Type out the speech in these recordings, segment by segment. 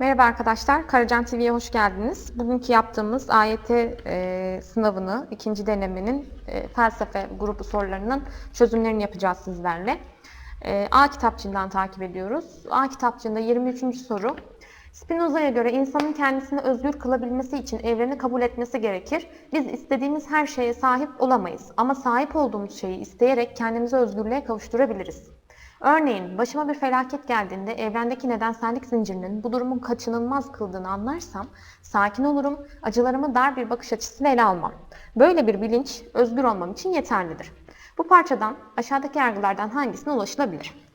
Merhaba arkadaşlar, Karacan TV'ye hoş geldiniz. Bugünkü yaptığımız AYT e, sınavını, ikinci denemenin e, felsefe grubu sorularının çözümlerini yapacağız sizlerle. E, A kitapçığından takip ediyoruz. A kitapçığında 23. soru. Spinoza'ya göre insanın kendisini özgür kılabilmesi için evreni kabul etmesi gerekir. Biz istediğimiz her şeye sahip olamayız ama sahip olduğumuz şeyi isteyerek kendimizi özgürlüğe kavuşturabiliriz. Örneğin başıma bir felaket geldiğinde evrendeki nedensellik zincirinin bu durumun kaçınılmaz kıldığını anlarsam sakin olurum, acılarımı dar bir bakış açısıyla ele almam. Böyle bir bilinç özgür olmam için yeterlidir. Bu parçadan aşağıdaki yargılardan hangisine ulaşılabilir?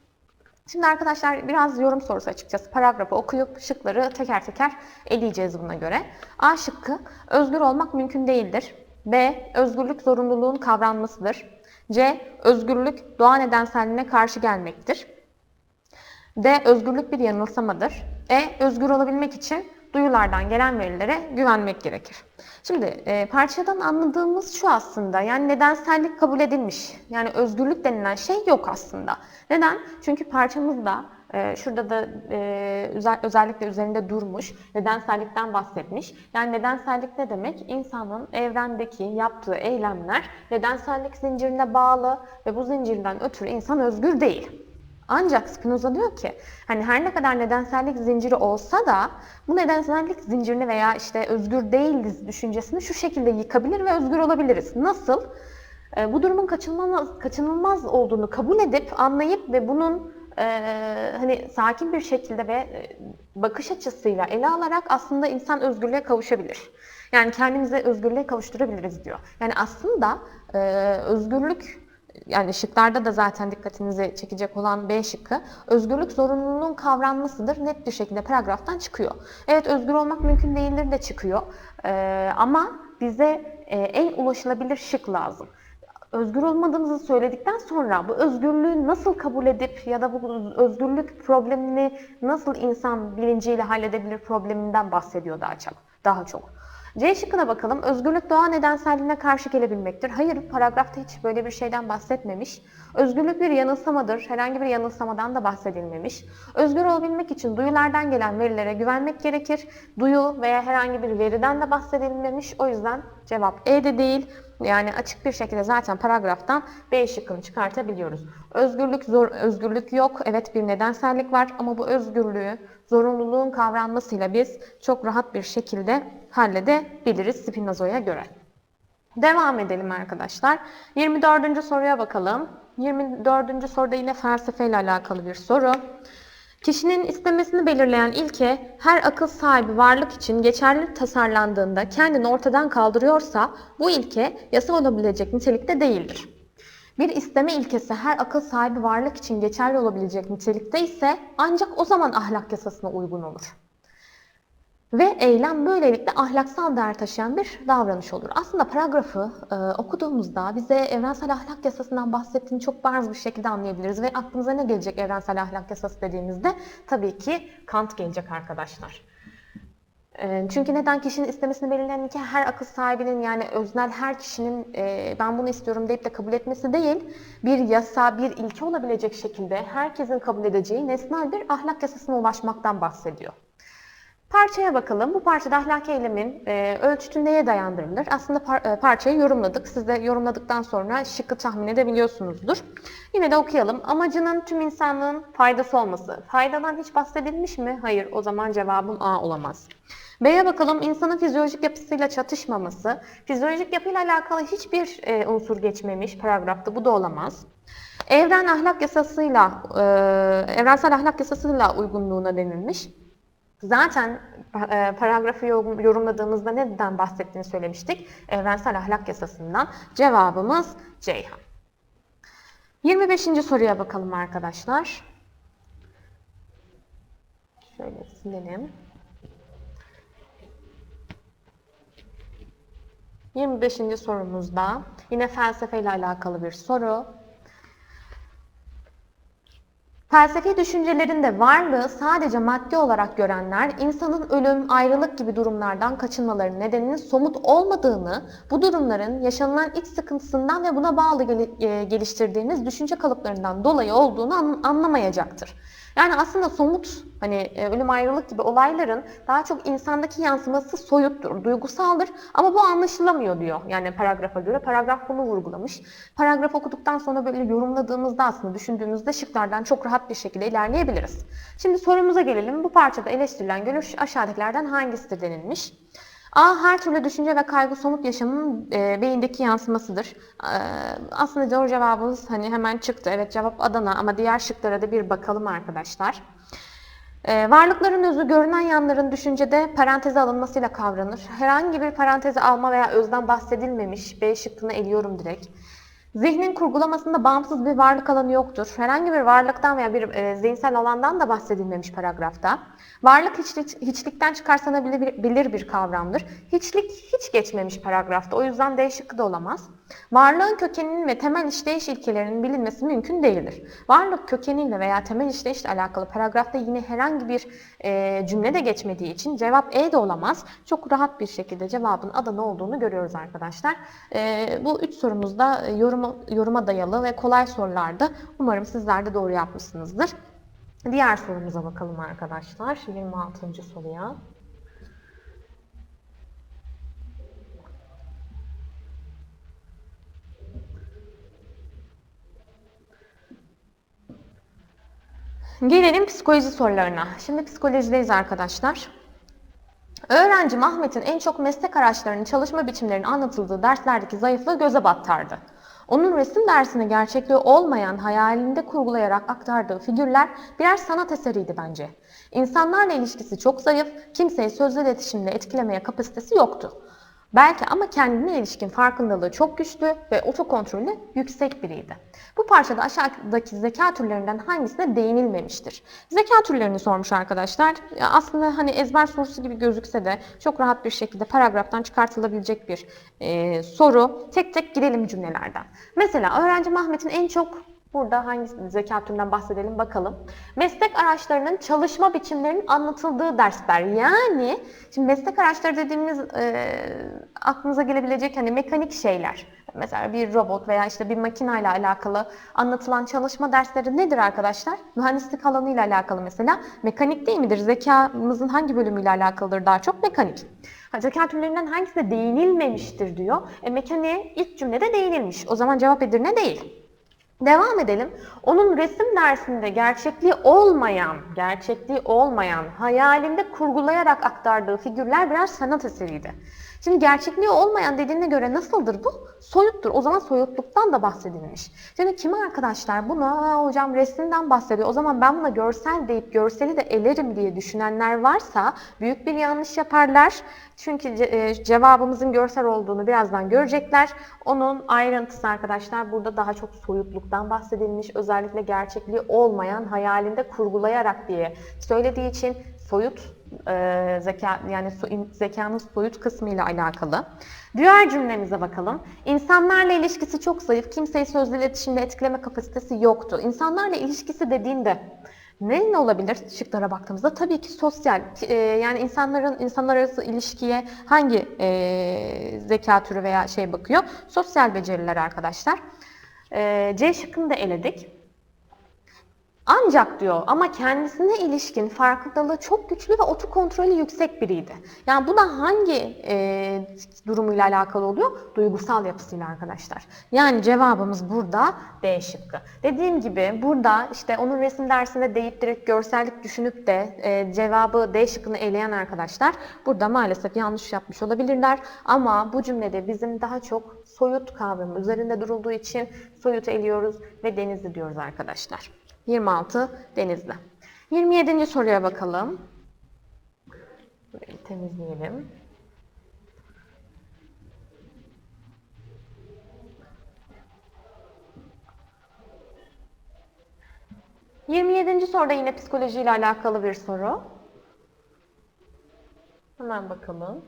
Şimdi arkadaşlar biraz yorum sorusu açıkçası. Paragrafı okuyup şıkları teker teker eleyeceğiz buna göre. A şıkkı özgür olmak mümkün değildir. B. Özgürlük zorunluluğun kavranmasıdır. C. Özgürlük doğa nedenselliğine karşı gelmektir. D. Özgürlük bir yanılsamadır. E. Özgür olabilmek için duyulardan gelen verilere güvenmek gerekir. Şimdi e, parçadan anladığımız şu aslında yani nedensellik kabul edilmiş. Yani özgürlük denilen şey yok aslında. Neden? Çünkü parçamızda e, şurada da e, özel, özellikle üzerinde durmuş nedensellikten bahsetmiş. Yani nedensellik ne demek? İnsanın evrendeki yaptığı eylemler nedensellik zincirine bağlı ve bu zincirden ötürü insan özgür değil. Ancak Spinoza diyor ki hani her ne kadar nedensellik zinciri olsa da bu nedensellik zincirini veya işte özgür değiliz düşüncesini şu şekilde yıkabilir ve özgür olabiliriz. Nasıl? E, bu durumun kaçınılmaz, kaçınılmaz olduğunu kabul edip anlayıp ve bunun e, hani sakin bir şekilde ve e, bakış açısıyla ele alarak aslında insan özgürlüğe kavuşabilir. Yani kendimize özgürlüğe kavuşturabiliriz diyor. Yani aslında e, özgürlük yani şıklarda da zaten dikkatinizi çekecek olan B şıkkı özgürlük zorunluluğun kavranmasıdır net bir şekilde paragraftan çıkıyor. Evet özgür olmak mümkün değildir de çıkıyor ee, ama bize e, en ulaşılabilir şık lazım. Özgür olmadığımızı söyledikten sonra bu özgürlüğü nasıl kabul edip ya da bu özgürlük problemini nasıl insan bilinciyle halledebilir probleminden bahsediyor daha çok. Daha çok. C şıkkına bakalım. Özgürlük doğa nedenselliğine karşı gelebilmektir. Hayır, paragrafta hiç böyle bir şeyden bahsetmemiş. Özgürlük bir yanılsamadır. Herhangi bir yanılsamadan da bahsedilmemiş. Özgür olabilmek için duyulardan gelen verilere güvenmek gerekir. Duyu veya herhangi bir veriden de bahsedilmemiş. O yüzden cevap E de değil. Yani açık bir şekilde zaten paragraftan B şıkkını çıkartabiliyoruz. Özgürlük zor, özgürlük yok. Evet bir nedensellik var ama bu özgürlüğü zorunluluğun kavranmasıyla biz çok rahat bir şekilde halledebiliriz Spinoza'ya göre. Devam edelim arkadaşlar. 24. soruya bakalım. 24. soruda yine felsefeyle alakalı bir soru. Kişinin istemesini belirleyen ilke her akıl sahibi varlık için geçerli tasarlandığında kendini ortadan kaldırıyorsa bu ilke yasa olabilecek nitelikte değildir. Bir isteme ilkesi her akıl sahibi varlık için geçerli olabilecek nitelikte ise ancak o zaman ahlak yasasına uygun olur. Ve eylem böylelikle ahlaksal değer taşıyan bir davranış olur. Aslında paragrafı e, okuduğumuzda bize evrensel ahlak yasasından bahsettiğini çok bariz bir şekilde anlayabiliriz. Ve aklınıza ne gelecek evrensel ahlak yasası dediğimizde? Tabii ki Kant gelecek arkadaşlar. E, çünkü neden kişinin istemesini belirleyen ki her akıl sahibinin yani öznel her kişinin e, ben bunu istiyorum deyip de kabul etmesi değil, bir yasa, bir ilke olabilecek şekilde herkesin kabul edeceği nesnel bir ahlak yasasına ulaşmaktan bahsediyor. Parçaya bakalım. Bu parçada ahlaki eylemin e, ölçütü neye dayandırılır? Aslında par e, parçayı yorumladık. Siz de yorumladıktan sonra şıkkı tahmin edebiliyorsunuzdur. Yine de okuyalım. Amacının tüm insanlığın faydası olması. Faydadan hiç bahsedilmiş mi? Hayır. O zaman cevabım A olamaz. B'ye bakalım. İnsanın fizyolojik yapısıyla çatışmaması. Fizyolojik yapıyla alakalı hiçbir e, unsur geçmemiş paragrafta. Bu da olamaz. Evren ahlak yasasıyla, e, evrensel ahlak yasasıyla uygunluğuna denilmiş. Zaten e, paragrafı yorumladığımızda neden bahsettiğini söylemiştik. Evrensel ahlak yasasından. Cevabımız Ceyhan. 25. soruya bakalım arkadaşlar. Şöyle silelim. 25. sorumuzda yine felsefe ile alakalı bir soru. Felsefi düşüncelerinde varlığı sadece maddi olarak görenler, insanın ölüm, ayrılık gibi durumlardan kaçınmalarının nedeninin somut olmadığını, bu durumların yaşanılan iç sıkıntısından ve buna bağlı e, geliştirdiğiniz düşünce kalıplarından dolayı olduğunu anlamayacaktır. Yani aslında somut hani e, ölüm ayrılık gibi olayların daha çok insandaki yansıması soyuttur, duygusaldır ama bu anlaşılamıyor diyor. Yani paragrafa göre paragraf bunu vurgulamış. Paragraf okuduktan sonra böyle yorumladığımızda aslında düşündüğümüzde şıklardan çok rahat bir şekilde ilerleyebiliriz. Şimdi sorumuza gelelim. Bu parçada eleştirilen görüş aşağıdakilerden hangisidir denilmiş. A. Her türlü düşünce ve kaygı somut yaşamın e, beyindeki yansımasıdır. E, aslında doğru cevabımız hani hemen çıktı. Evet cevap Adana ama diğer şıklara da bir bakalım arkadaşlar. E, varlıkların özü görünen yanların düşüncede paranteze alınmasıyla kavranır. Herhangi bir paranteze alma veya özden bahsedilmemiş. B şıkkını eliyorum direkt. Zihnin kurgulamasında bağımsız bir varlık alanı yoktur. Herhangi bir varlıktan veya bir e, zihinsel alandan da bahsedilmemiş paragrafta. Varlık hiçlik, hiçlikten çıkarsanabilir bir kavramdır. Hiçlik hiç geçmemiş paragrafta. O yüzden D şıkkı da olamaz. Varlığın kökeninin ve temel işleyiş ilkelerinin bilinmesi mümkün değildir. Varlık kökeniyle veya temel işleyişle alakalı paragrafta yine herhangi bir e, cümle de geçmediği için cevap E de olamaz. Çok rahat bir şekilde cevabın Adana olduğunu görüyoruz arkadaşlar. E, bu üç sorumuz da yoruma, yoruma dayalı ve kolay sorulardı. Umarım sizler de doğru yapmışsınızdır. Diğer sorumuza bakalım arkadaşlar. 26. soruya. Gelelim psikoloji sorularına. Şimdi psikolojideyiz arkadaşlar. Öğrenci Ahmet'in en çok meslek araçlarının çalışma biçimlerinin anlatıldığı derslerdeki zayıflığı göze battardı. Onun resim dersine gerçekliği olmayan hayalinde kurgulayarak aktardığı figürler birer sanat eseriydi bence. İnsanlarla ilişkisi çok zayıf, kimseyi sözlü iletişimle etkilemeye kapasitesi yoktu. Belki ama kendine ilişkin farkındalığı çok güçlü ve otokontrolü yüksek biriydi. Bu parçada aşağıdaki zeka türlerinden hangisine değinilmemiştir? Zeka türlerini sormuş arkadaşlar. Aslında hani ezber sorusu gibi gözükse de çok rahat bir şekilde paragraftan çıkartılabilecek bir e, soru. Tek tek girelim cümlelerden. Mesela öğrenci Mahmet'in en çok Burada hangi zeka türünden bahsedelim bakalım. Meslek araçlarının çalışma biçimlerinin anlatıldığı dersler. Yani şimdi meslek araçları dediğimiz e, aklınıza gelebilecek hani mekanik şeyler. Mesela bir robot veya işte bir makinayla alakalı anlatılan çalışma dersleri nedir arkadaşlar? Mühendislik alanıyla alakalı mesela. Mekanik değil midir? Zekamızın hangi bölümüyle alakalıdır daha çok? Mekanik. Zeka türlerinden hangisine değinilmemiştir diyor. E, mekaniğe ilk cümlede değinilmiş. O zaman cevap Edirne değil. Devam edelim. Onun resim dersinde gerçekliği olmayan, gerçekliği olmayan, hayalinde kurgulayarak aktardığı figürler birer sanat eseriydi. Şimdi gerçekliği olmayan dediğine göre nasıldır bu? Soyuttur. O zaman soyutluktan da bahsedilmiş. Şimdi kimi arkadaşlar buna hocam resimden bahsediyor. O zaman ben buna görsel deyip görseli de elerim diye düşünenler varsa büyük bir yanlış yaparlar. Çünkü e, cevabımızın görsel olduğunu birazdan görecekler. Onun ayrıntısı arkadaşlar burada daha çok soyutluktan bahsedilmiş. Özellikle gerçekliği olmayan hayalinde kurgulayarak diye söylediği için soyut e, zeka yani zekanın soyut kısmı ile alakalı. Diğer cümlemize bakalım. İnsanlarla ilişkisi çok zayıf. Kimseyi sözlü iletişimde etkileme kapasitesi yoktu. İnsanlarla ilişkisi dediğinde ne, ne olabilir şıklara baktığımızda? Tabii ki sosyal. E, yani insanların insanlar arası ilişkiye hangi e, zeka türü veya şey bakıyor? Sosyal beceriler arkadaşlar. E, C şıkkını da eledik. Ancak diyor ama kendisine ilişkin farkındalığı çok güçlü ve otokontrolü yüksek biriydi. Yani bu da hangi e, durumuyla alakalı oluyor? Duygusal yapısıyla arkadaşlar. Yani cevabımız burada D şıkkı. Dediğim gibi burada işte onun resim dersinde deyip direkt görsellik düşünüp de e, cevabı D şıkkını eleyen arkadaşlar burada maalesef yanlış yapmış olabilirler. Ama bu cümlede bizim daha çok soyut kavramı üzerinde durulduğu için soyut eliyoruz ve denizli diyoruz arkadaşlar. 26 Denizli. 27. soruya bakalım. Burayı temizleyelim. Yirmi yedinci soruda yine psikolojiyle alakalı bir soru. Hemen bakalım.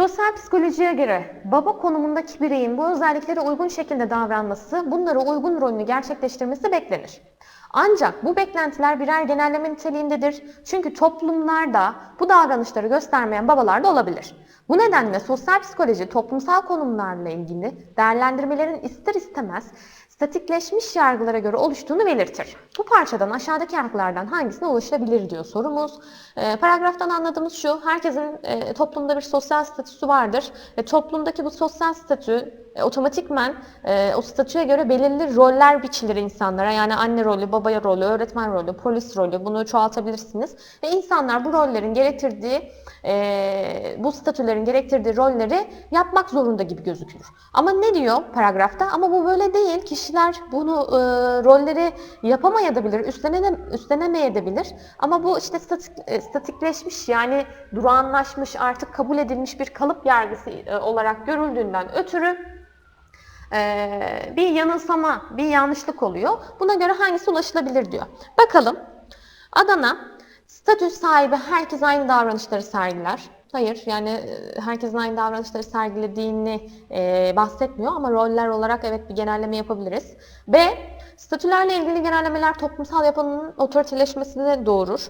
Sosyal psikolojiye göre baba konumundaki bireyin bu özelliklere uygun şekilde davranması, bunlara uygun rolünü gerçekleştirmesi beklenir. Ancak bu beklentiler birer genelleme niteliğindedir. Çünkü toplumlarda bu davranışları göstermeyen babalar da olabilir. Bu nedenle sosyal psikoloji toplumsal konumlarla ilgili değerlendirmelerin ister istemez statikleşmiş yargılara göre oluştuğunu belirtir. Bu parçadan aşağıdaki yargılardan hangisine ulaşılabilir diyor sorumuz. E, paragraftan anladığımız şu, herkesin e, toplumda bir sosyal statüsü vardır. ve toplumdaki bu sosyal statü e, otomatikmen e, o statüye göre belirli roller biçilir insanlara. Yani anne rolü, baba rolü, öğretmen rolü, polis rolü bunu çoğaltabilirsiniz. Ve insanlar bu rollerin gerektirdiği, e, bu statülerin gerektirdiği rolleri yapmak zorunda gibi gözükür. Ama ne diyor paragrafta? Ama bu böyle değil. Kişiler bunu e, rolleri yapamayabilir, üstlene, üstlenemeyebilir. Ama bu işte statik, e, statikleşmiş yani durağanlaşmış, artık kabul edilmiş bir kalıp yargısı e, olarak görüldüğünden ötürü ee, bir yanılsama, bir yanlışlık oluyor. Buna göre hangisi ulaşılabilir diyor. Bakalım. Adana statü sahibi herkes aynı davranışları sergiler. Hayır yani e, herkesin aynı davranışları sergilediğini e, bahsetmiyor ama roller olarak evet bir genelleme yapabiliriz. B. Statülerle ilgili genellemeler toplumsal yapının otoriteleşmesini doğurur.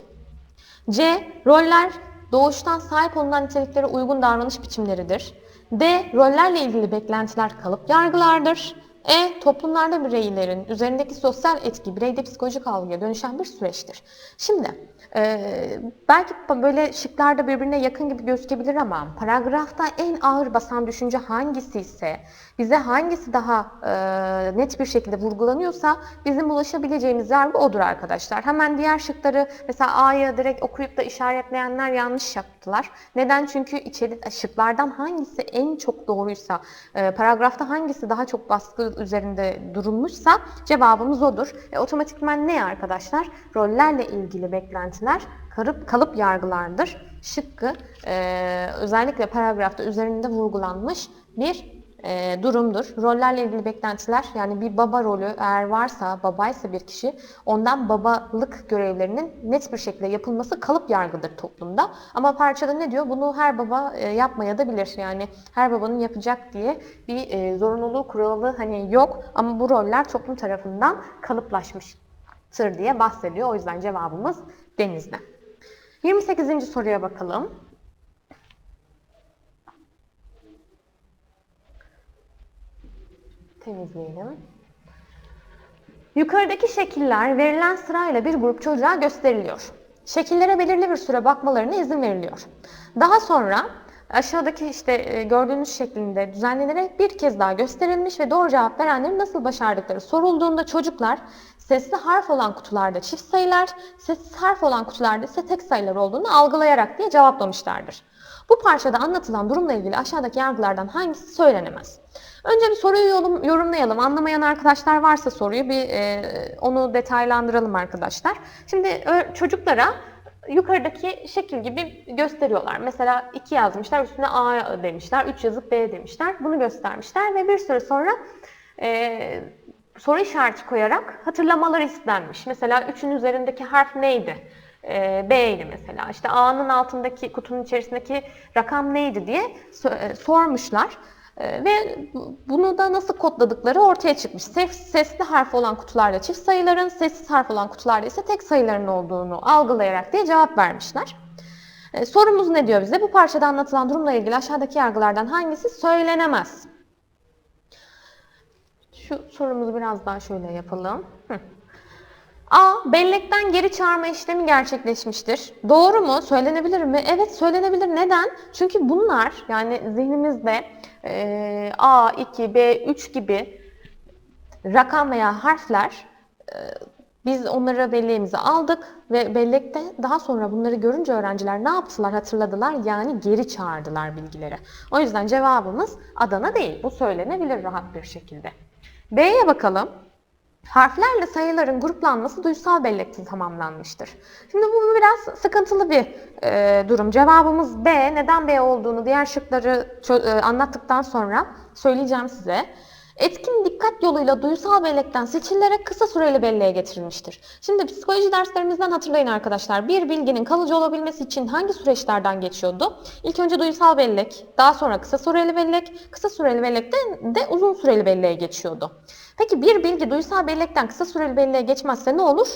C. Roller doğuştan sahip olunan niteliklere uygun davranış biçimleridir. D. Rollerle ilgili beklentiler kalıp yargılardır. E. Toplumlarda bireylerin üzerindeki sosyal etki bireyde psikolojik algıya dönüşen bir süreçtir. Şimdi e, belki böyle şıklarda birbirine yakın gibi gözükebilir ama paragrafta en ağır basan düşünce hangisi ise bize hangisi daha e, net bir şekilde vurgulanıyorsa bizim ulaşabileceğimiz yargı odur arkadaşlar. Hemen diğer şıkları mesela A'yı direkt okuyup da işaretleyenler yanlış yaptılar. Neden? Çünkü içeri şıklardan hangisi en çok doğruysa, e, paragrafta hangisi daha çok baskı üzerinde durulmuşsa cevabımız odur. E, otomatikman ne arkadaşlar? Rollerle ilgili beklentiler kalıp, kalıp yargılardır. Şıkkı e, özellikle paragrafta üzerinde vurgulanmış bir e, durumdur. Rollerle ilgili beklentiler yani bir baba rolü eğer varsa, babaysa bir kişi ondan babalık görevlerinin net bir şekilde yapılması kalıp yargıdır toplumda. Ama parçada ne diyor? Bunu her baba e, yapmaya da bilir. Yani her babanın yapacak diye bir e, zorunluluğu, kuralı hani yok ama bu roller toplum tarafından kalıplaşmıştır diye bahsediyor. O yüzden cevabımız denizde. 28. soruya bakalım. Temizleyelim. Yukarıdaki şekiller verilen sırayla bir grup çocuğa gösteriliyor. Şekillere belirli bir süre bakmalarına izin veriliyor. Daha sonra aşağıdaki işte e, gördüğünüz şeklinde düzenlenerek bir kez daha gösterilmiş ve doğru cevap verenlerin nasıl başardıkları sorulduğunda çocuklar sesli harf olan kutularda çift sayılar, sessiz harf olan kutularda ise tek sayılar olduğunu algılayarak diye cevaplamışlardır. Bu parçada anlatılan durumla ilgili aşağıdaki yargılardan hangisi söylenemez? Önce bir soruyu yorum, yorumlayalım. Anlamayan arkadaşlar varsa soruyu bir e, onu detaylandıralım arkadaşlar. Şimdi çocuklara yukarıdaki şekil gibi gösteriyorlar. Mesela 2 yazmışlar, üstüne A demişler, 3 yazıp B demişler. Bunu göstermişler ve bir süre sonra e, soru işareti koyarak hatırlamaları istenmiş. Mesela 3'ün üzerindeki harf neydi? E, B ile mesela. İşte A'nın altındaki kutunun içerisindeki rakam neydi diye e, sormuşlar. E, ve bunu da nasıl kodladıkları ortaya çıkmış. Sesli harf olan kutularda çift sayıların, sessiz harf olan kutularda ise tek sayıların olduğunu algılayarak diye cevap vermişler. Sorumuz ne diyor bize? Bu parçada anlatılan durumla ilgili aşağıdaki yargılardan hangisi söylenemez? Şu sorumuzu biraz daha şöyle yapalım. A. Bellekten geri çağırma işlemi gerçekleşmiştir. Doğru mu? Söylenebilir mi? Evet söylenebilir. Neden? Çünkü bunlar yani zihnimizde e, A, 2, B, 3 gibi rakam veya harfler e, biz onları belleğimize aldık ve bellekte daha sonra bunları görünce öğrenciler ne yaptılar hatırladılar yani geri çağırdılar bilgileri. O yüzden cevabımız Adana değil. Bu söylenebilir rahat bir şekilde. B'ye bakalım. Harflerle sayıların gruplanması duysal bellekte tamamlanmıştır. Şimdi bu biraz sıkıntılı bir e, durum. Cevabımız B. Neden B olduğunu diğer şıkları e, anlattıktan sonra söyleyeceğim size. Etkin dikkat yoluyla duysal bellekten seçilerek kısa süreli belleğe getirilmiştir. Şimdi psikoloji derslerimizden hatırlayın arkadaşlar. Bir bilginin kalıcı olabilmesi için hangi süreçlerden geçiyordu? İlk önce duysal bellek, daha sonra kısa süreli bellek, kısa süreli bellekten de uzun süreli belleğe geçiyordu. Peki bir bilgi duysal bellekten kısa süreli belleğe geçmezse ne olur?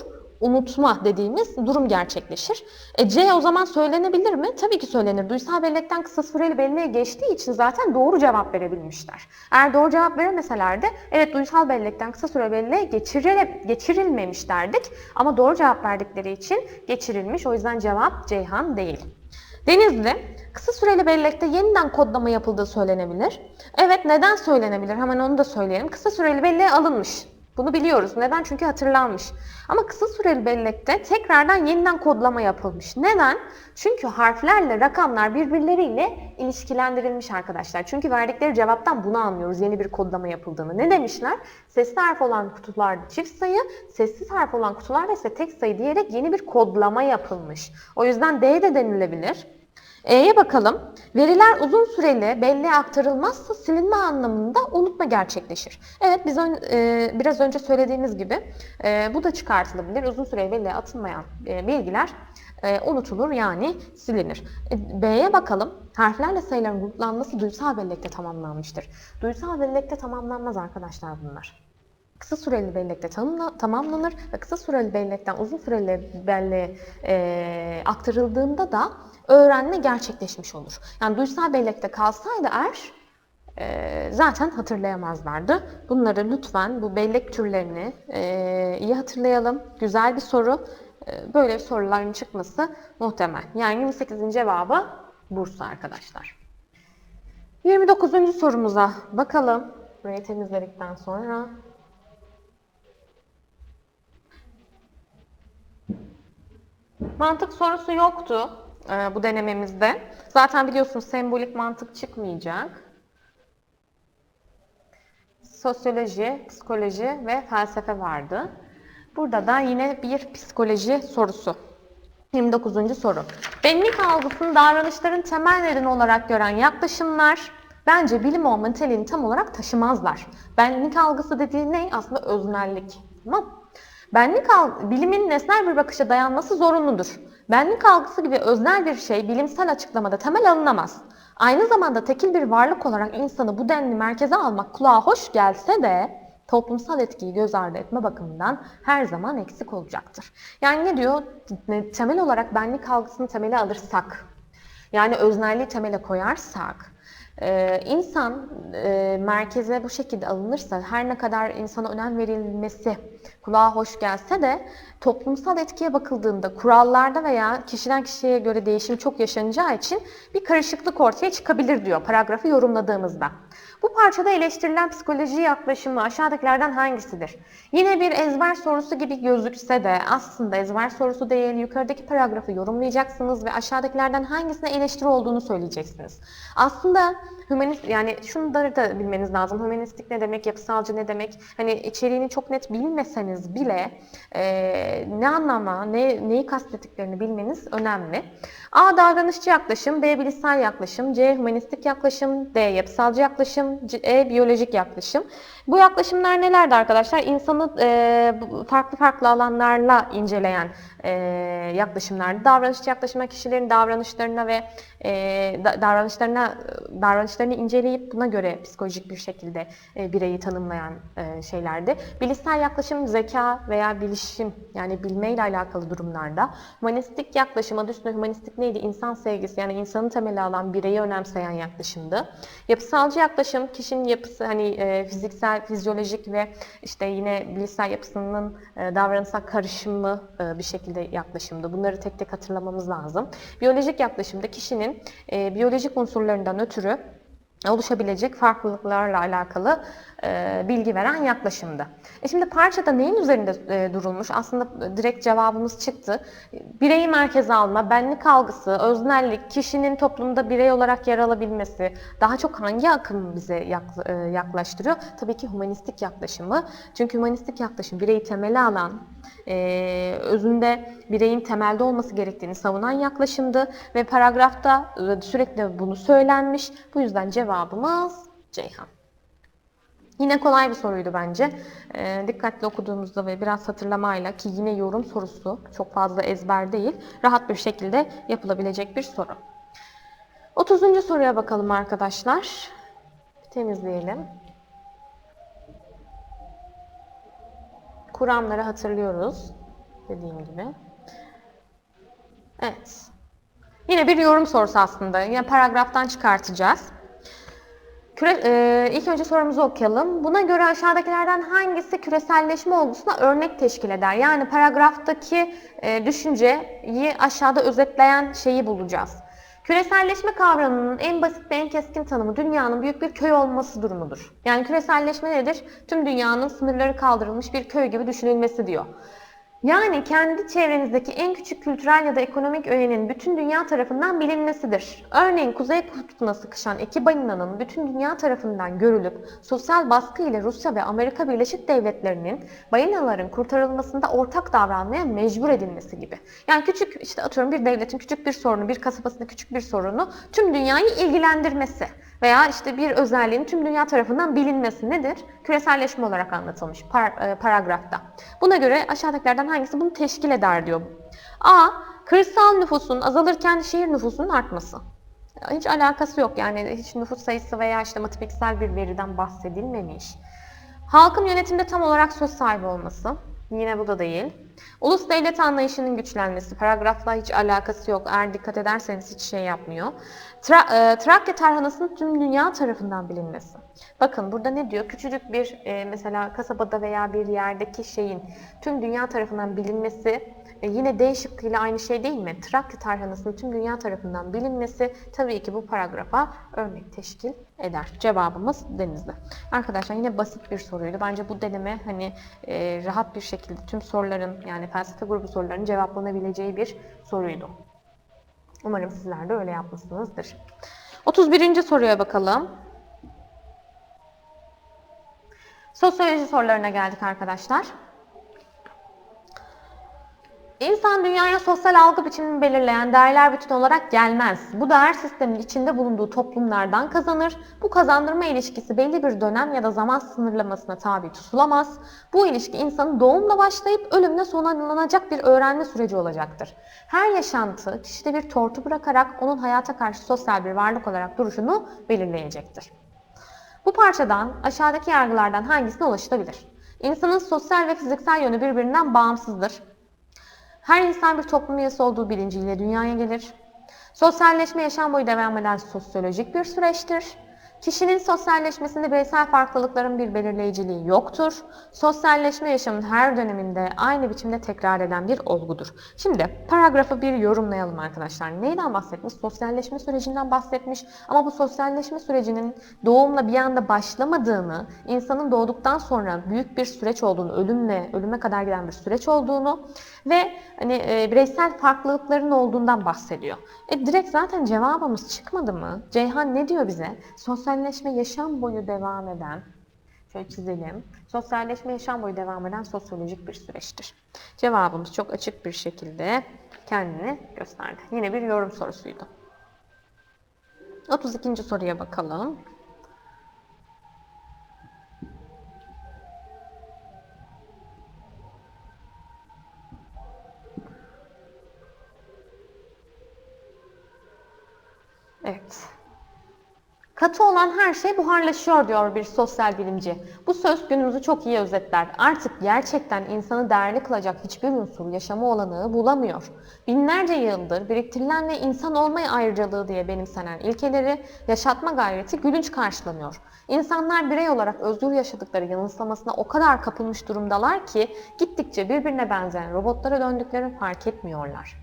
Unutma dediğimiz durum gerçekleşir. E, C o zaman söylenebilir mi? Tabii ki söylenir. Duysal bellekten kısa süreli belleğe geçtiği için zaten doğru cevap verebilmişler. Eğer doğru cevap veremeseler de evet duysal bellekten kısa süreli belleğe geçirile, geçirilmemiş derdik. Ama doğru cevap verdikleri için geçirilmiş. O yüzden cevap Ceyhan değil. Denizli, kısa süreli bellekte yeniden kodlama yapıldığı söylenebilir. Evet neden söylenebilir? Hemen onu da söyleyelim. Kısa süreli belleğe alınmış. Bunu biliyoruz. Neden? Çünkü hatırlanmış. Ama kısa süreli bellekte tekrardan yeniden kodlama yapılmış. Neden? Çünkü harflerle rakamlar birbirleriyle ilişkilendirilmiş arkadaşlar. Çünkü verdikleri cevaptan bunu anlıyoruz. Yeni bir kodlama yapıldığını. Ne demişler? Sesli harf olan kutularda çift sayı, sessiz harf olan kutularda ise tek sayı diyerek yeni bir kodlama yapılmış. O yüzden D de denilebilir. E'ye bakalım. Veriler uzun süreli belleğe aktarılmazsa silinme anlamında unutma gerçekleşir. Evet biz ön, e, biraz önce söylediğimiz gibi e, bu da çıkartılabilir. Uzun süreli belleğe atılmayan e, bilgiler e, unutulur yani silinir. E, B'ye bakalım. Harflerle sayıların gruplanması duysal bellekte tamamlanmıştır. Duysal bellekte tamamlanmaz arkadaşlar bunlar kısa süreli bellekte tanımla, tamamlanır ve kısa süreli bellekten uzun süreli belleğe e, aktarıldığında da öğrenme gerçekleşmiş olur. Yani duysal bellekte kalsaydı eğer e, zaten hatırlayamazlardı. Bunları lütfen bu bellek türlerini e, iyi hatırlayalım. Güzel bir soru. E, böyle soruların çıkması muhtemel. Yani 28'in cevabı Bursa arkadaşlar. 29. sorumuza bakalım. Burayı temizledikten sonra Mantık sorusu yoktu bu denememizde. Zaten biliyorsunuz sembolik mantık çıkmayacak. Sosyoloji, psikoloji ve felsefe vardı. Burada da yine bir psikoloji sorusu. 29. soru. Benlik algısını davranışların temel nedeni olarak gören yaklaşımlar bence bilim olma niteliğini tam olarak taşımazlar. Benlik algısı dediği ne? Aslında öznellik. Tamam Benlik algı, bilimin nesnel bir bakışa dayanması zorunludur. Benlik algısı gibi öznel bir şey bilimsel açıklamada temel alınamaz. Aynı zamanda tekil bir varlık olarak insanı bu denli merkeze almak kulağa hoş gelse de toplumsal etkiyi göz ardı etme bakımından her zaman eksik olacaktır. Yani ne diyor? Temel olarak benlik algısını temele alırsak, yani öznelliği temele koyarsak, ee, insan e, merkeze bu şekilde alınırsa her ne kadar insana önem verilmesi kulağa hoş gelse de toplumsal etkiye bakıldığında kurallarda veya kişiden kişiye göre değişim çok yaşanacağı için bir karışıklık ortaya çıkabilir diyor paragrafı yorumladığımızda. Bu parçada eleştirilen psikoloji yaklaşımı aşağıdakilerden hangisidir? Yine bir ezber sorusu gibi gözükse de aslında ezber sorusu değil yukarıdaki paragrafı yorumlayacaksınız ve aşağıdakilerden hangisine eleştiri olduğunu söyleyeceksiniz. Aslında Hümanist yani şunları da bilmeniz lazım. Hümanistik ne demek, yapısalcı ne demek? Hani içeriğini çok net bilmeseniz bile e, ne anlama, ne neyi kastettiklerini bilmeniz önemli. A davranışçı yaklaşım, B bilişsel yaklaşım, C hümanistik yaklaşım, D yapısalcı yaklaşım, C, E biyolojik yaklaşım. Bu yaklaşımlar nelerdi arkadaşlar? İnsanı e, farklı farklı alanlarla inceleyen e, yaklaşımlardı. Davranışçı yaklaşımlar kişilerin davranışlarına ve e, davranışlarına davranışlarını inceleyip buna göre psikolojik bir şekilde e, bireyi tanımlayan e, şeylerdi. Bilişsel yaklaşım zeka veya bilişim yani bilmeyle alakalı durumlarda. Humanistik yaklaşım adı üstünde humanistik neydi? İnsan sevgisi yani insanın temeli alan bireyi önemseyen yaklaşımdı. Yapısalcı yaklaşım kişinin yapısı hani e, fiziksel, fizyolojik ve işte yine bilişsel yapısının e, davranışsal karışımı e, bir şekilde yaklaşımdı. Bunları tek tek hatırlamamız lazım. Biyolojik yaklaşımda kişinin e, biyolojik unsurlarından ötürü oluşabilecek farklılıklarla alakalı e, bilgi veren yaklaşımdı. E şimdi parçada neyin üzerinde e, durulmuş? Aslında direkt cevabımız çıktı. Bireyi merkeze alma, benlik algısı, öznellik, kişinin toplumda birey olarak yer alabilmesi, daha çok hangi akım bize e, yaklaştırıyor? Tabii ki humanistik yaklaşımı. Çünkü humanistik yaklaşım bireyi temele alan, e, özünde bireyin temelde olması gerektiğini savunan yaklaşımdı ve paragrafta e, sürekli bunu söylenmiş. Bu yüzden cevabımız Ceyhan. Yine kolay bir soruydu bence. E, dikkatli okuduğumuzda ve biraz hatırlamayla ki yine yorum sorusu çok fazla ezber değil, rahat bir şekilde yapılabilecek bir soru. 30. soruya bakalım arkadaşlar. Temizleyelim. Kuramları hatırlıyoruz. Dediğim gibi. Evet. Yine bir yorum sorusu aslında. Yine paragraftan çıkartacağız. Küre, e, ilk önce sorumuzu okuyalım. Buna göre aşağıdakilerden hangisi küreselleşme olgusuna örnek teşkil eder? Yani paragraftaki e, düşünceyi aşağıda özetleyen şeyi bulacağız. Küreselleşme kavramının en basit ve en keskin tanımı dünyanın büyük bir köy olması durumudur. Yani küreselleşme nedir? Tüm dünyanın sınırları kaldırılmış bir köy gibi düşünülmesi diyor. Yani kendi çevrenizdeki en küçük kültürel ya da ekonomik öğenin bütün dünya tarafından bilinmesidir. Örneğin Kuzey Kutbu'na sıkışan iki balinanın bütün dünya tarafından görülüp sosyal baskı ile Rusya ve Amerika Birleşik Devletleri'nin balinaların kurtarılmasında ortak davranmaya mecbur edilmesi gibi. Yani küçük işte atıyorum bir devletin küçük bir sorunu, bir kasabasında küçük bir sorunu tüm dünyayı ilgilendirmesi veya işte bir özelliğin tüm dünya tarafından bilinmesi nedir? Küreselleşme olarak anlatılmış par- e, paragrafta. Buna göre aşağıdakilerden hangisi bunu teşkil eder diyor. A. Kırsal nüfusun azalırken şehir nüfusunun artması. Hiç alakası yok yani hiç nüfus sayısı veya işte matematiksel bir veriden bahsedilmemiş. Halkın yönetimde tam olarak söz sahibi olması. Yine bu da değil. Ulus devlet anlayışının güçlenmesi. Paragrafla hiç alakası yok. Eğer dikkat ederseniz hiç şey yapmıyor. Tra- e, Trakya tarhanasının tüm dünya tarafından bilinmesi. Bakın burada ne diyor? Küçücük bir e, mesela kasabada veya bir yerdeki şeyin tüm dünya tarafından bilinmesi e, yine D şıkkıyla aynı şey değil mi? Trakya tarhanasının tüm dünya tarafından bilinmesi tabii ki bu paragrafa örnek teşkil eder. Cevabımız denizli. Arkadaşlar yine basit bir soruydu. Bence bu deneme hani e, rahat bir şekilde tüm soruların yani felsefe grubu sorularının cevaplanabileceği bir soruydu. Umarım sizler de öyle yapmışsınızdır. 31. soruya bakalım. Sosyoloji sorularına geldik arkadaşlar. İnsan dünyaya sosyal algı biçimini belirleyen değerler bütün olarak gelmez. Bu değer sistemin içinde bulunduğu toplumlardan kazanır. Bu kazandırma ilişkisi belli bir dönem ya da zaman sınırlamasına tabi tutulamaz. Bu ilişki insanın doğumla başlayıp ölümle sonlanacak bir öğrenme süreci olacaktır. Her yaşantı kişide bir tortu bırakarak onun hayata karşı sosyal bir varlık olarak duruşunu belirleyecektir. Bu parçadan aşağıdaki yargılardan hangisine ulaşılabilir? İnsanın sosyal ve fiziksel yönü birbirinden bağımsızdır. Her insan bir toplum üyesi olduğu bilinciyle dünyaya gelir. Sosyalleşme yaşam boyu devam eden sosyolojik bir süreçtir. Kişinin sosyalleşmesinde bireysel farklılıkların bir belirleyiciliği yoktur. Sosyalleşme yaşamın her döneminde aynı biçimde tekrar eden bir olgudur. Şimdi paragrafı bir yorumlayalım arkadaşlar. Neyden bahsetmiş? Sosyalleşme sürecinden bahsetmiş. Ama bu sosyalleşme sürecinin doğumla bir anda başlamadığını, insanın doğduktan sonra büyük bir süreç olduğunu, ölümle, ölüme kadar giden bir süreç olduğunu ve hani e, bireysel farklılıkların olduğundan bahsediyor. E direkt zaten cevabımız çıkmadı mı? Ceyhan ne diyor bize? Sosyalleşme yaşam boyu devam eden, şöyle çizelim. Sosyalleşme yaşam boyu devam eden sosyolojik bir süreçtir. Cevabımız çok açık bir şekilde kendini gösterdi. Yine bir yorum sorusuydu. 32. soruya bakalım. Olan her şey buharlaşıyor diyor bir sosyal bilimci. Bu söz günümüzü çok iyi özetler. Artık gerçekten insanı değerli kılacak hiçbir unsur yaşama olanağı bulamıyor. Binlerce yıldır biriktirilen ve insan olmaya ayrıcalığı diye benimsenen ilkeleri yaşatma gayreti gülünç karşılanıyor. İnsanlar birey olarak özgür yaşadıkları yanılsamasına o kadar kapılmış durumdalar ki gittikçe birbirine benzeyen robotlara döndüklerini fark etmiyorlar.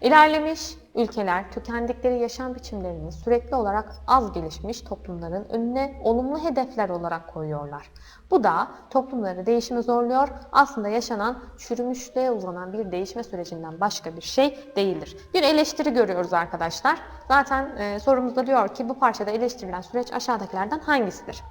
İlerlemiş ülkeler tükendikleri yaşam biçimlerini sürekli olarak az gelişmiş toplumların önüne olumlu hedefler olarak koyuyorlar. Bu da toplumları değişime zorluyor. Aslında yaşanan çürümüşlüğe uzanan bir değişme sürecinden başka bir şey değildir. Bir eleştiri görüyoruz arkadaşlar. Zaten e, sorumuzda diyor ki bu parçada eleştirilen süreç aşağıdakilerden hangisidir?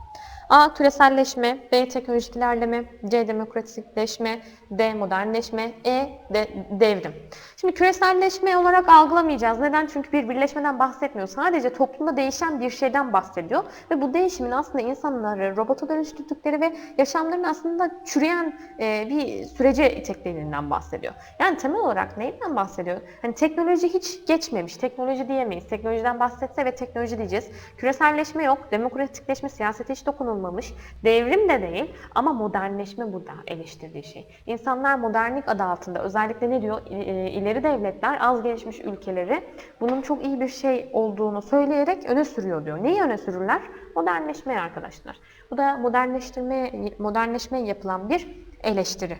A. Küreselleşme, B. Teknolojik ilerleme, C. Demokratikleşme, D. Modernleşme, E. De, devrim. Şimdi küreselleşme olarak algılamayacağız. Neden? Çünkü bir birleşmeden bahsetmiyor. Sadece toplumda değişen bir şeyden bahsediyor. Ve bu değişimin aslında insanları robota dönüştürdükleri ve yaşamlarını aslında çürüyen e, bir sürece iteklerinden bahsediyor. Yani temel olarak neyden bahsediyor? Hani teknoloji hiç geçmemiş. Teknoloji diyemeyiz. Teknolojiden bahsetse ve teknoloji diyeceğiz. Küreselleşme yok. Demokratikleşme, siyasete hiç dokunulmuyor yapılmamış. Devrim de değil ama modernleşme burada eleştirdiği şey. İnsanlar modernlik adı altında özellikle ne diyor? E, İleri devletler az gelişmiş ülkeleri bunun çok iyi bir şey olduğunu söyleyerek öne sürüyor diyor. Neyi öne sürürler? Modernleşmeyi arkadaşlar. Bu da modernleştirme modernleşmeye yapılan bir eleştiri.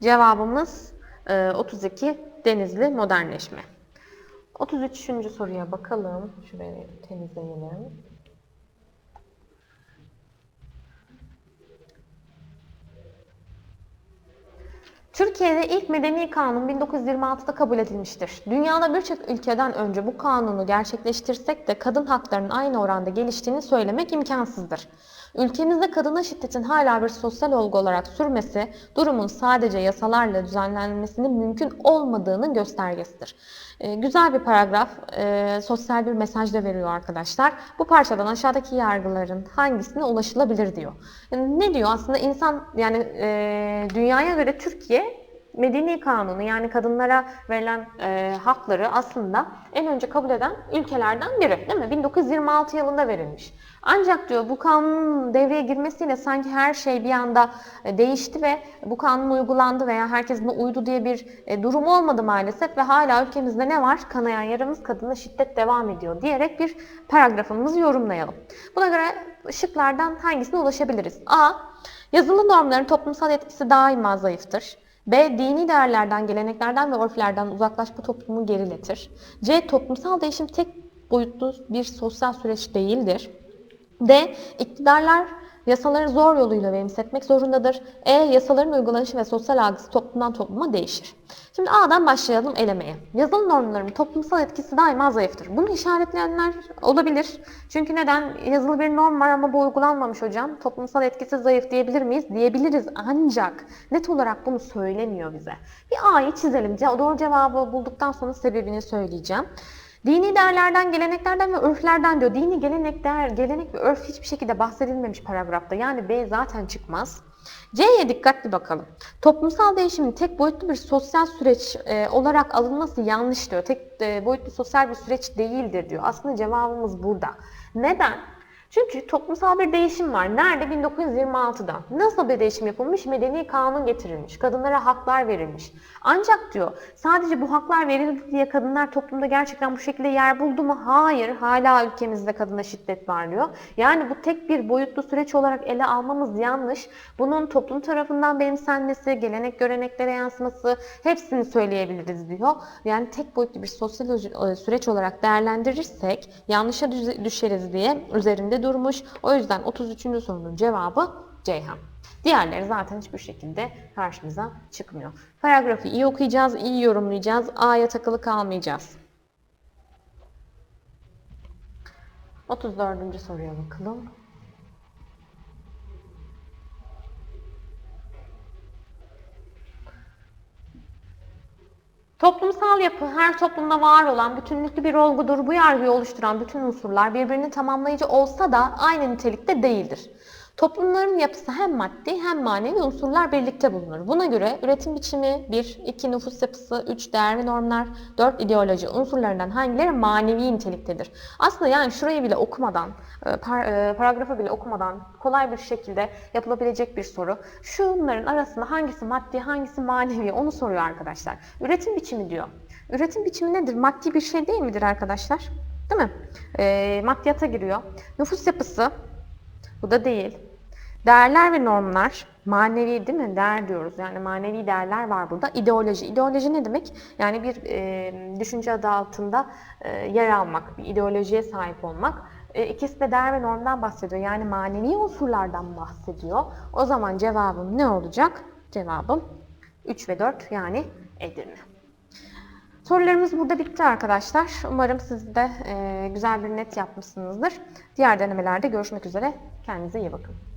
Cevabımız e, 32 Denizli modernleşme. 33. soruya bakalım. Şurayı temizleyelim. Türkiye'de ilk medeni kanun 1926'da kabul edilmiştir. Dünyada birçok ülkeden önce bu kanunu gerçekleştirsek de kadın haklarının aynı oranda geliştiğini söylemek imkansızdır. Ülkemizde kadına şiddetin hala bir sosyal olgu olarak sürmesi, durumun sadece yasalarla düzenlenmesinin mümkün olmadığının göstergesidir. Ee, güzel bir paragraf, e, sosyal bir mesaj da veriyor arkadaşlar. Bu parçadan aşağıdaki yargıların hangisine ulaşılabilir diyor. Yani ne diyor aslında insan yani e, dünyaya göre Türkiye Medeni kanunu yani kadınlara verilen e, hakları aslında en önce kabul eden ülkelerden biri değil mi? 1926 yılında verilmiş. Ancak diyor bu kanunun devreye girmesiyle sanki her şey bir anda e, değişti ve bu kanun uygulandı veya herkes buna uydu diye bir e, durum olmadı maalesef ve hala ülkemizde ne var? Kanayan yaramız kadına şiddet devam ediyor diyerek bir paragrafımızı yorumlayalım. Buna göre şıklardan hangisine ulaşabiliriz? A. Yazılı normların toplumsal etkisi daima zayıftır. B. Dini değerlerden, geleneklerden ve örflerden uzaklaşma toplumu geriletir. C. Toplumsal değişim tek boyutlu bir sosyal süreç değildir. D. İktidarlar yasaları zor yoluyla benimsetmek zorundadır. E. Yasaların uygulanışı ve sosyal algısı toplumdan topluma değişir. Şimdi A'dan başlayalım elemeye. Yazılı normların toplumsal etkisi daima zayıftır. Bunu işaretleyenler olabilir. Çünkü neden? Yazılı bir norm var ama bu uygulanmamış hocam. Toplumsal etkisi zayıf diyebilir miyiz? Diyebiliriz ancak net olarak bunu söylemiyor bize. Bir A'yı çizelim. Doğru cevabı bulduktan sonra sebebini söyleyeceğim. Dini değerlerden, geleneklerden ve örflerden diyor. Dini gelenek, değer, gelenek ve örf hiçbir şekilde bahsedilmemiş paragrafta. Yani B zaten çıkmaz. C'ye dikkatli bakalım. Toplumsal değişimin tek boyutlu bir sosyal süreç e, olarak alınması yanlış diyor. Tek e, boyutlu sosyal bir süreç değildir diyor. Aslında cevabımız burada. Neden? Çünkü toplumsal bir değişim var. Nerede? 1926'da. Nasıl bir değişim yapılmış? Medeni kanun getirilmiş. Kadınlara haklar verilmiş. Ancak diyor sadece bu haklar verildi diye kadınlar toplumda gerçekten bu şekilde yer buldu mu? Hayır. Hala ülkemizde kadına şiddet var diyor. Yani bu tek bir boyutlu süreç olarak ele almamız yanlış. Bunun toplum tarafından benimsenmesi, gelenek göreneklere yansıması hepsini söyleyebiliriz diyor. Yani tek boyutlu bir sosyal e, süreç olarak değerlendirirsek yanlışa düşeriz diye üzerinde durmuş. O yüzden 33. sorunun cevabı Ceyhan. Diğerleri zaten hiçbir şekilde karşımıza çıkmıyor. Paragrafı iyi okuyacağız, iyi yorumlayacağız. A'ya takılı kalmayacağız. 34. soruya bakalım. Toplumsal yapı her toplumda var olan bütünlüklü bir olgudur. Bu yargıyı oluşturan bütün unsurlar birbirini tamamlayıcı olsa da aynı nitelikte değildir. Toplumların yapısı hem maddi hem manevi unsurlar birlikte bulunur. Buna göre üretim biçimi 1, 2 nüfus yapısı, 3 değer ve normlar, 4 ideoloji unsurlarından hangileri manevi niteliktedir? Aslında yani şurayı bile okumadan, e, e, paragrafı bile okumadan kolay bir şekilde yapılabilecek bir soru. Şunların arasında hangisi maddi, hangisi manevi onu soruyor arkadaşlar. Üretim biçimi diyor. Üretim biçimi nedir? Maddi bir şey değil midir arkadaşlar? Değil mi? E, maddiyata giriyor. Nüfus yapısı, bu da değil. Değerler ve normlar, manevi değil mi? Değer diyoruz. Yani manevi değerler var burada. İdeoloji. İdeoloji ne demek? Yani bir e, düşünce adı altında e, yer almak, bir ideolojiye sahip olmak. E, ikisi de değer ve normdan bahsediyor. Yani manevi unsurlardan bahsediyor. O zaman cevabım ne olacak? Cevabım 3 ve 4 yani Edirne. Sorularımız burada bitti arkadaşlar. Umarım siz de e, güzel bir net yapmışsınızdır. Diğer denemelerde görüşmek üzere. Kendinize iyi bakın.